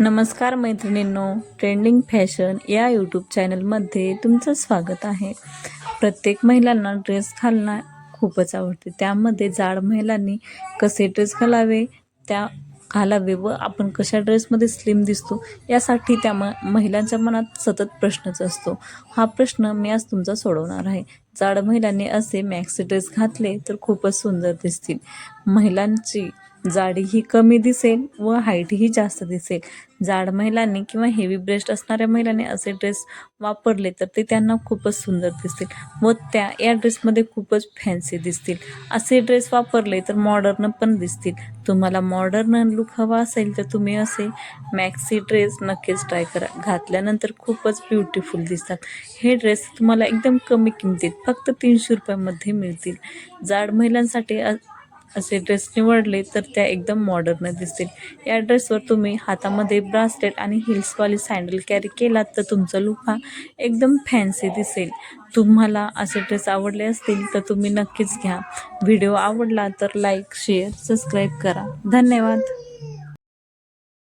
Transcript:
नमस्कार मैत्रिणींनो trending fashion या यूट्यूब चॅनलमध्ये तुमचं स्वागत आहे. प्रत्येक महिलांना ड्रेस घालणं खूपच आवडते. त्यामध्ये जाड महिलांनी कसे ड्रेस घालावे त्या घालावे व आपण कशा ड्रेसमध्ये स्लिम दिसतो यासाठी त्या म महिलांच्या मनात सतत प्रश्नच असतो. हा प्रश्न मी आज तुमचा सोडवणार आहे. जाड महिलांनी असे मॅक्सी ड्रेस घातले तर खूपच सुंदर दिसतील. महिलांची जाडीही कमी दिसेल व हाईटही जास्त दिसेल. जाड महिलांनी किंवा हेवी ब्रेस्ट असणाऱ्या महिलांनी असे ड्रेस वापरले तर ते त्यांना खूपच सुंदर दिसतील व त्या या ड्रेसमध्ये खूपच फॅन्सी दिसतील. असे ड्रेस वापरले तर मॉडर्न पण दिसतील. तुम्हाला मॉडर्न लुक हवा असेल तर तुम्ही असे मॅक्सी ड्रेस नक्कीच ट्राय करा. घातल्यानंतर खूपच ब्युटिफुल दिसतात. हे ड्रेस तुम्हाला एकदम कमी किमतीत फक्त तीनशे रुपयामध्ये मिळतील. जाड महिलांसाठी असे ड्रेस निवडले तर त्या एकदम मॉडर्न दिसतील. या ड्रेसवर तुम्ही हातामध्ये ब्रासलेट आणि हिल्सवाली सँडल कॅरी केलात तर तुमचा लुक हा एकदम फॅन्सी दिसेल. तुम्हाला असे ड्रेस आवडले असतील तर तुम्ही नक्कीच घ्या. व्हिडिओ आवडला तर लाईक शेअर सबस्क्राईब करा. धन्यवाद.